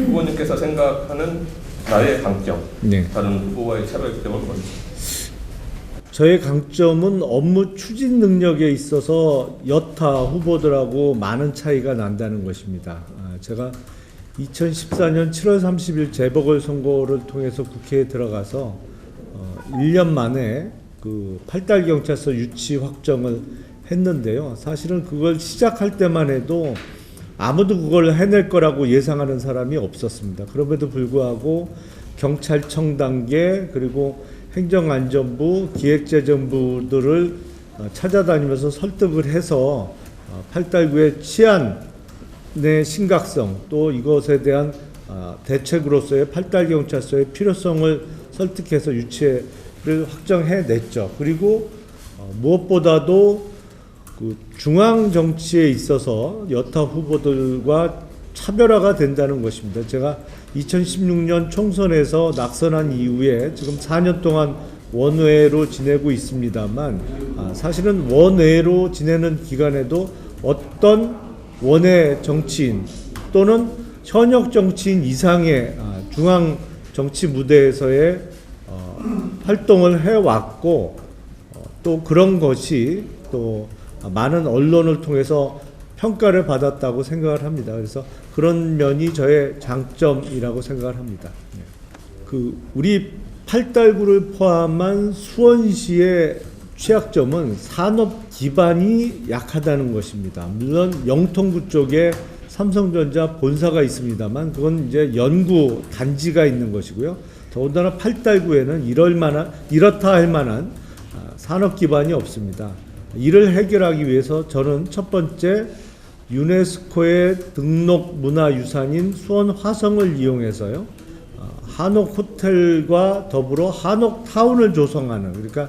후보님께서 생각하는 나의 강점, 네. 다른 후보와의 차별점은 뭔지. 저의 강점은 업무 추진 능력에 있어서 여타 후보들하고 많은 차이가 난다는 것입니다. 아, 제가 2014년 7월 30일 재보궐선거를 통해서 국회에 들어가서 어, 1년 만에 그 팔달 경찰서 유치 확정을 했는데요. 사실은 그걸 시작할 때만 해도 아무도 그걸 해낼 거라고 예상하는 사람이 없었습니다. 그럼에도 불구하고 경찰청 단계 그리고 행정안전부, 기획재정부들을 어, 찾아다니면서 설득을 해서 어, 팔달구의 치안의 심각성 또 이것에 대한 어, 대책으로서의 팔달경찰서의 필요성을 설득해서 유치를 확정해냈죠. 그리고 어, 무엇보다도 그 중앙 정치에 있어서 여타 후보들과 차별화가 된다는 것입니다. 제가 2016년 총선에서 낙선한 이후에 지금 4년 동안 원외로 지내고 있습니다만 아, 사실은 원외로 지내는 기간에도 어떤 원외 정치인 또는 현역 정치인 이상의 아, 중앙 정치 무대에서의 어, 활동을 해왔고 어, 또 그런 것이 또 많은 언론을 통해서 평가를 받았다고 생각을 합니다. 그래서 그런 면이 저의 장점이라고 생각을 합니다. 네. 그 우리 팔달구를 포함한 수원시의 취약점은 산업 기반이 약하다는 것입니다. 물론 영통구 쪽에 삼성전자 본사가 있습니다만 그건 이제 연구 단지가 있는 것이고요. 더군다나 팔달구에는 이럴 만한 이렇다 할 만한 아, 산업 기반이 없습니다. 이를 해결하기 위해서 저는 첫 번째 유네스코의 등록 문화유산인 수원 화성을 이용해서요. 어, 한옥 호텔과 더불어 한옥 타운을 조성하는 그러니까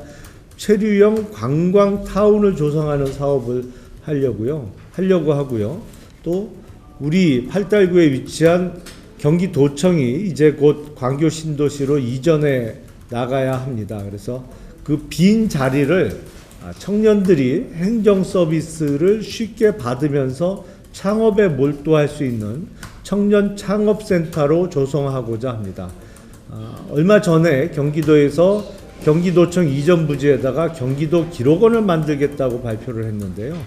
체류형 관광 타운을 조성하는 사업을 하려고요. 하려고 하고요. 또 우리 팔달구에 위치한 경기도청이 이제 곧 광교 신도시로 이전해 나가야 합니다. 그래서 그 빈 자리를 아, 청년들이 행정 서비스를 쉽게 받으면서 창업에 몰두할 수 있는 청년 창업센터로 조성하고자 합니다. 아, 얼마 전에 경기도에서 경기도청 이전 부지에다가 경기도 기록원을 만들겠다고 발표를 했는데요.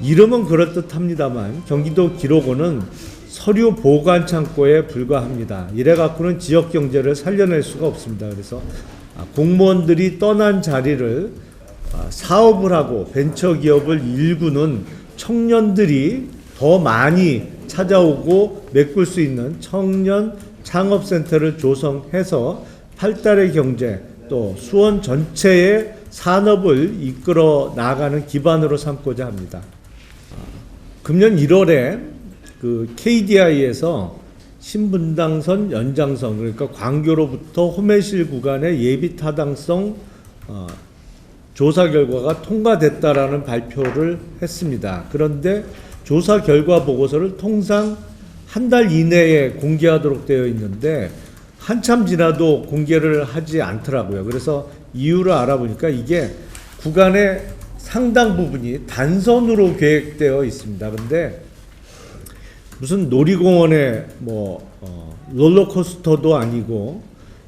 이름은 그럴듯합니다만 경기도 기록원은 서류 보관 창고에 불과합니다. 이래 갖고는 지역 경제를 살려낼 수가 없습니다. 그래서 아, 공무원들이 떠난 자리를 아, 사업을 하고 벤처 기업을 일구는 청년들이 더 많이 찾아오고 메꿀 수 있는 청년 창업센터를 조성해서 팔달의 경제 또 수원 전체의 산업을 이끌어 나가는 기반으로 삼고자 합니다. 아, 금년 1월에 그 KDI에서 신분당선 연장선 그러니까 광교로부터 호매실 구간의 예비 타당성 어, 조사 결과가 통과됐다라는 발표를 했습니다. 그런데 조사 결과 보고서를 통상 한 달 이내에 공개하도록 되어 있는데 한참 지나도 공개를 하지 않더라고요. 그래서 이유를 알아보니까 이게 구간의 상당 부분이 단선으로 계획되어 있습니다. 근데 무슨 놀이공원에 뭐 어, 롤러코스터도 아니고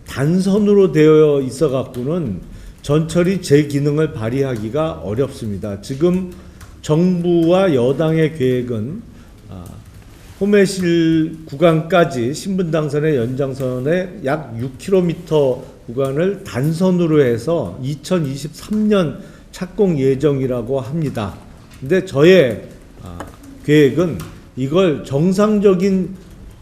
단선으로 되어 있어 갖고는 전철이 제 기능을 발휘하기가 어렵습니다. 지금 정부와 여당의 계획은 아, 호매실 구간까지 신분당선의 연장선의 약 6km 구간을 단선으로 해서 2023년 착공 예정이라고 합니다. 근데 저의 아, 계획은 이걸 정상적인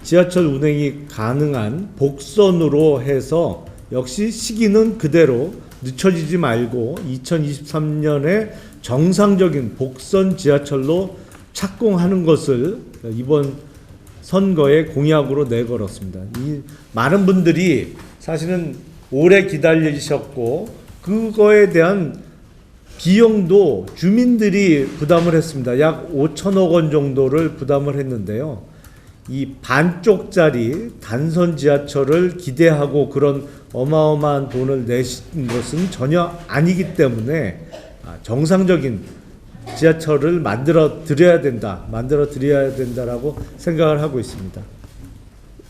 지하철 운행이 가능한 복선으로 해서 역시 시기는 그대로 늦춰지지 말고 2023년에 정상적인 복선 지하철로 착공하는 것을 이번 선거에 공약으로 내걸었습니다. 이 많은 분들이 사실은 오래 기다리셨고 그거에 대한 비용도 주민들이 부담을 했습니다. 약 5천억 원 정도를 부담을 했는데요. 이 반쪽짜리 단선 지하철을 기대하고 그런 어마어마한 돈을 내신 것은 전혀 아니기 때문에 아, 정상적인 지하철을 만들어 드려야 된다, 만들어 드려야 된다라고 생각을 하고 있습니다.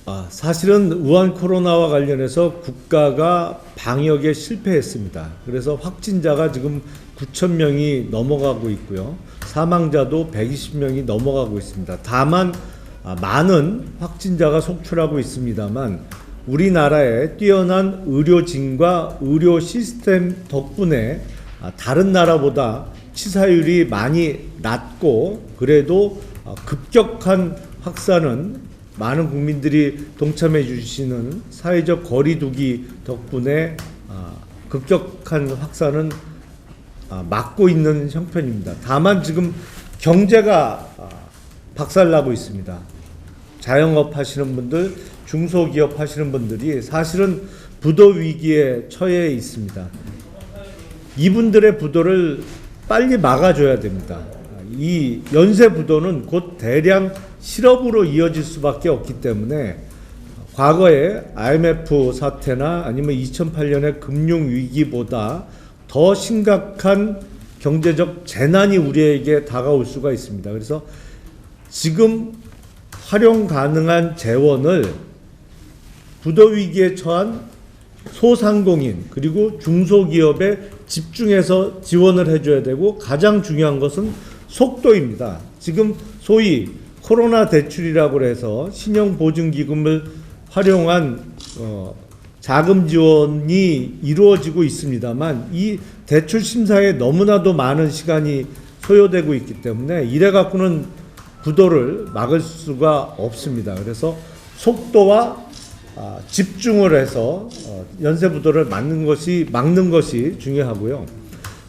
아, 사실은 우한 코로나와 관련해서 국가가 방역에 실패했습니다. 그래서 확진자가 지금 9천 명이 넘어가고 있고요. 사망자도 120명이 넘어가고 있습니다. 다만 아, 많은 확진자가 속출하고 있습니다만 우리나라의 뛰어난 의료진과 의료 시스템 덕분에 아, 다른 나라보다 치사율이 많이 낮고 그래도 아, 급격한 확산은 많은 국민들이 동참해 주시는 사회적 거리두기 덕분에 아, 급격한 확산은 아, 막고 있는 형편입니다. 다만 지금 경제가 아, 박살나고 있습니다. 자영업 하시는 분들, 중소기업 하시는 분들이 사실은 부도 위기에 처해 있습니다. 이분들의 부도를 빨리 막아줘야 됩니다. 이 연쇄 부도는 곧 대량 실업으로 이어질 수밖에 없기 때문에 과거의 IMF 사태나 아니면 2008년의 금융 위기보다 더 심각한 경제적 재난이 우리에게 다가올 수가 있습니다. 그래서 지금 활용 가능한 재원을 부도 위기에 처한 소상공인 그리고 중소기업에 집중해서 지원을 해줘야 되고 가장 중요한 것은 속도입니다. 지금 소위 코로나 대출이라고 해서 신용보증기금을 활용한 어, 자금 지원이 이루어지고 있습니다만 이 대출 심사에 너무나도 많은 시간이 소요되고 있기 때문에 이래 갖고는 부도를 막을 수가 없습니다. 그래서 속도와 아, 집중을 해서 어, 연쇄 부도를 막는 것이 막는 것이 중요하고요.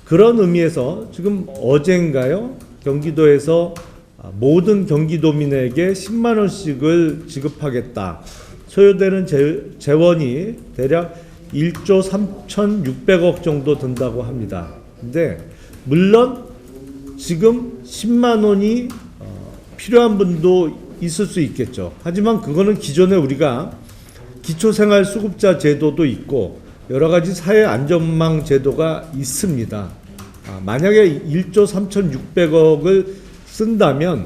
그런 의미에서 지금 어젠가요 경기도에서 아, 모든 경기도민에게 10만 원씩을 지급하겠다. 소요되는 재, 재원이 대략 1조 3,600억 정도 든다고 합니다. 근데 물론 지금 10만 원이 어, 필요한 분도 있을 수 있겠죠. 하지만 그거는 기존에 우리가 기초생활수급자 제도도 있고 여러 가지 사회 안전망 제도가 있습니다. 아, 만약에 1조 3,600억을 쓴다면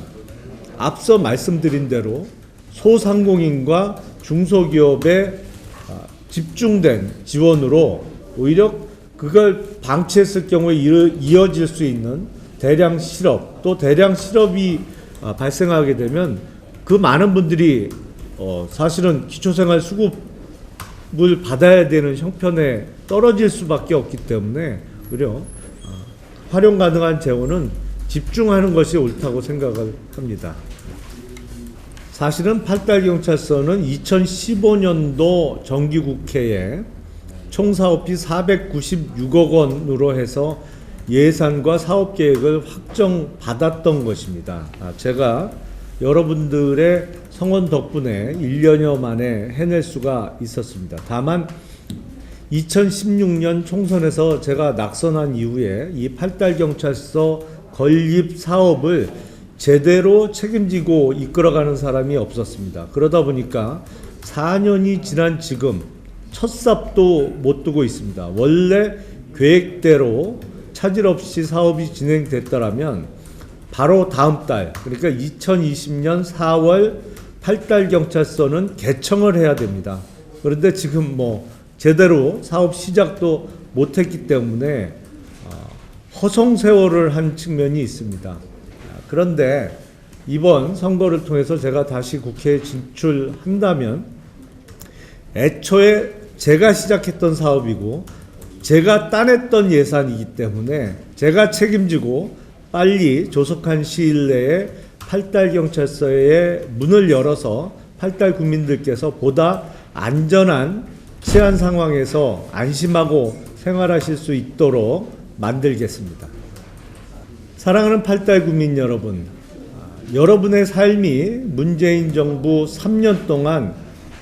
앞서 말씀드린 대로 소상공인과 중소기업에 아, 집중된 지원으로 오히려 그걸 방치했을 경우에 이어- 이어질 수 있는 대량 실업 또 대량 실업이 아, 발생하게 되면 그 많은 분들이 어, 사실은 기초생활 수급을 받아야 되는 형편에 떨어질 수밖에 없기 때문에 오히려 어, 활용 가능한 재원은 집중하는 것이 옳다고 생각을 합니다. 사실은 팔달경찰서는 2015년도 정기국회에 총 사업비 496억 원으로 해서 예산과 사업 계획을 확정받았던 것입니다. 아, 제가 여러분들의 성원 덕분에 1년여 만에 해낼 수가 있었습니다. 다만 2016년 총선에서 제가 낙선한 이후에 이 팔달 경찰서 건립 사업을 제대로 책임지고 이끌어가는 사람이 없었습니다. 그러다 보니까 4년이 지난 지금 첫 삽도 못 두고 있습니다. 원래 계획대로 차질 없이 사업이 진행됐더라면 바로 다음 달 그러니까 2020년 4월 팔달 경찰서는 개청을 해야 됩니다. 그런데 지금 뭐 제대로 사업 시작도 못했기 때문에 어, 허송세월을 한 측면이 있습니다. 아, 그런데 이번 선거를 통해서 제가 다시 국회에 진출한다면 애초에 제가 시작했던 사업이고 제가 따냈던 예산이기 때문에 제가 책임지고 빨리 조속한 시일 내에 팔달 경찰서의 문을 열어서 팔달 국민들께서 보다 안전한 치안 상황에서 안심하고 생활하실 수 있도록 만들겠습니다. 사랑하는 팔달 국민 여러분, 아, 여러분의 삶이 문재인 정부 3년 동안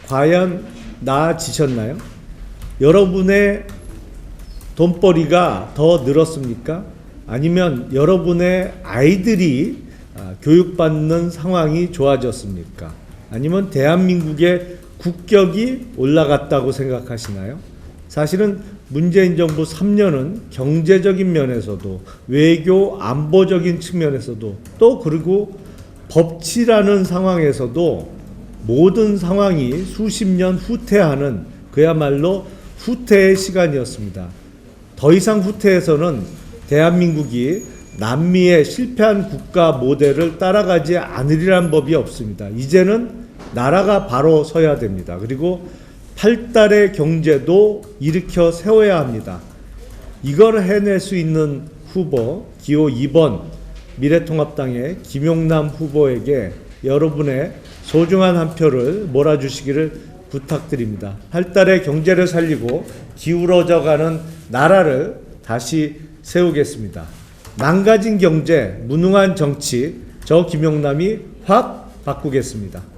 과연 나아지셨나요? 여러분의 돈벌이가 더 늘었습니까? 아니면 여러분의 아이들이 아, 교육받는 상황이 좋아졌습니까? 아니면 대한민국의 국격이 올라갔다고 생각하시나요? 사실은 문재인 정부 3년은 경제적인 면에서도 외교 안보적인 측면에서도 또 그리고 법치라는 상황에서도 모든 상황이 수십 년 후퇴하는 그야말로 후퇴의 시간이었습니다. 더 이상 후퇴해서는 대한민국이 남미의 실패한 국가 모델을 따라가지 않으리란 법이 없습니다. 이제는 나라가 바로 서야 됩니다. 그리고 팔달의 경제도 일으켜 세워야 합니다. 이걸 해낼 수 있는 후보 기호 2번 미래통합당의 김용남 후보에게 여러분의 소중한 한 표를 몰아주시기를 부탁드립니다. 팔달의 경제를 살리고 기울어져가는 나라를 다시 세우겠습니다. 망가진 경제, 무능한 정치, 저 김용남이 확 바꾸겠습니다.